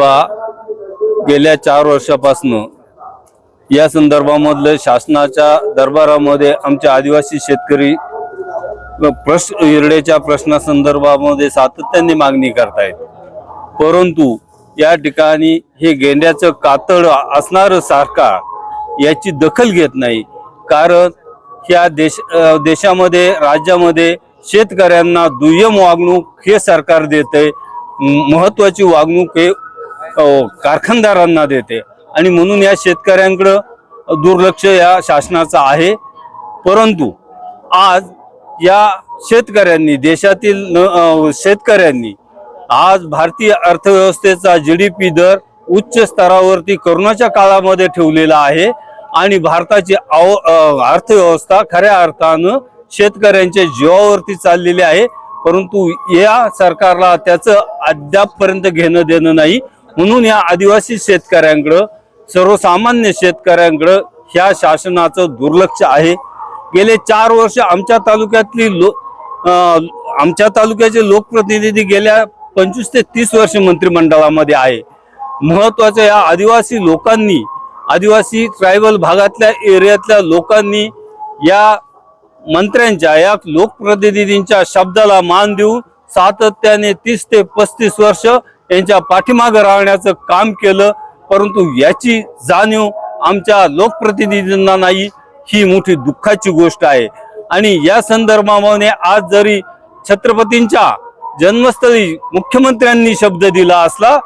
पा गेल्या चार वर्षापासून. या संदर्भामधलं शासनाच्या दरबारामध्ये आमचे आदिवासी शेतकरी प्रश्न हिरड्याच्या प्रश्नासंदर्भामध्ये सातत्याने मागणी करतायत. परंतु या ठिकाणी हे गेंड्याचं कातड असणार सरकार याची दखल घेत नाही. कारण ह्या देश देशामध्ये राज्यामध्ये शेतकऱ्यांना दुय्यम वागणूक हे सरकार देते महत्वाची वागणूक हे कारखानदारांना देते. आणि म्हणून या शेतकऱ्यांकडं दुर्लक्ष या शासनाचं आहे. परंतु आज या शेतकऱ्यांनी देशातील न शेतकऱ्यांनी आज भारतीय अर्थव्यवस्थेचा जी डी पी दर उच्च स्तरावरती करोनाच्या काळामध्ये ठेवलेला आहे. आणि भारताची आव अर्थव्यवस्था खऱ्या अर्थानं शेतकऱ्यांच्या जीवावरती चाललेली आहे. परंतु या सरकारला त्याचं अद्यापपर्यंत घेणं देणं नाही. म्हणून या आदिवासी शेतकऱ्यांकडं सर्वसामान्य शेतकऱ्यांकडं ह्या शासनाचं दुर्लक्ष आहे. गेले चार वर्ष आमच्या तालुक्यातली लो आमच्या तालुक्याचे लोकप्रतिनिधी गेल्या पंचवीस ते तीस वर्ष मंत्रिमंडळामध्ये आहे. महत्वाचं या आदिवासी लोकांनी आदिवासी ट्रायबल भागातल्या एरियातल्या लोकांनी या मंत्र्यांच्या या लोकप्रतिनिधींच्या शब्दाला मान देऊन सातत्याने तीस ते पस्तीस वर्ष यांच्या पाठीमागे राहण्याचं काम केलं परंतु याची जाणीव आमच्या लोकप्रतिनिधींना नाही ही मोठी दुःखाची गोष्ट आहे. आणि या संदर्भामध्ये आज जरी छत्रपतींच्या जन्मस्थळी मुख्यमंत्र्यांनी शब्द दिला असला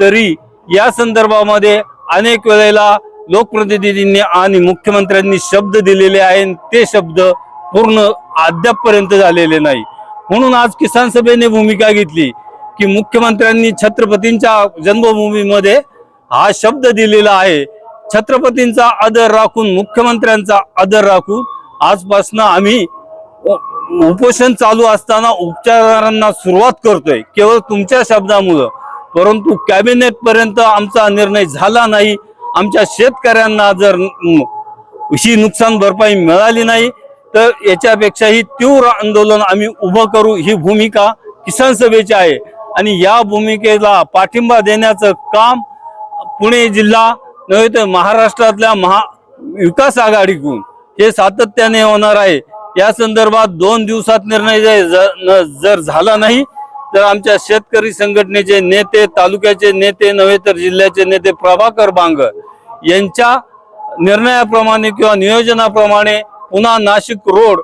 तरी या संदर्भामध्ये अनेक वेळेला लोकप्रतिनिधींनी आणि मुख्यमंत्र्यांनी शब्द दिलेले आहे ते शब्द पूर्ण अद्यापपर्यंत झालेले नाही. म्हणून आज किसान सभेने भूमिका घेतली. की मुख्यमंत्र्यांनी छत्रपतींच्या जन्मभूमीमध्ये हा शब्द दिलेला आहे. छत्रपतींचा आदर राखून मुख्यमंत्र्यांचा आदर राखून आजपासून आम्ही उपोषण चालू असताना उपचारांना सुरुवात करतोय. केवळ तुमच्या शब्दामुळं. परंतु कॅबिनेट पर्यंत आमचा निर्णय झाला नाही. आमच्या शेतकऱ्यांना जर ही नुकसान भरपाई मिळाली नाही तर याच्यापेक्षाही तीव्र आंदोलन आम्ही उभं करू. ही भूमिका किसान सभेची आहे. आणि या भूमिकेला पाठिंबा देण्याचं काम पुणे जिल्हा नव्हे तर महाराष्ट्रातल्या महा विकास आघाडीकडून हे सातत्याने होणार आहे. या संदर्भात दोन दिवसात निर्णय जर- न- जर झाला नाही तर आमच्या शेतकरी संघटनेचे नेते तालुक्याचे नेते नव्हे तर जिल्ह्याचे नेते प्रभाकर बांगर यांच्या निर्णयाप्रमाणे किंवा नियोजनाप्रमाणे पुन्हा नाशिक रोड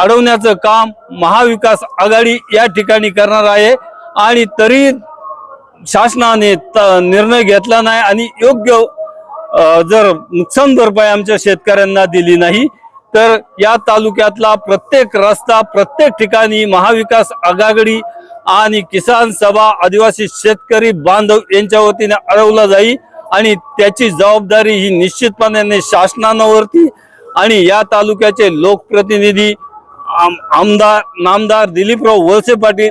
अडवण्याचं काम महाविकास आघाडी या ठिकाणी करणार आहे. आणि तरी शासनाने त- निर्णय घेतला नाही आणि योग्य जर नुकसान भरपाई आमच्या शेतकऱ्यांना दिली नाही तर या तालुक्यातला प्रत्येक रस्ता प्रत्येक ठिकाणी महाविकास आघाडी आणि किसान सभा आदिवासी शेतकरी बांधव यांच्या वतीने अडवला जाईल आणि त्याची जबाबदारी ही निश्चितपणे शासनावरती आणि या तालुक्याचे लोकप्रतिनिधी आम- आमदार नामदार दिलीपराव वळसे पाटील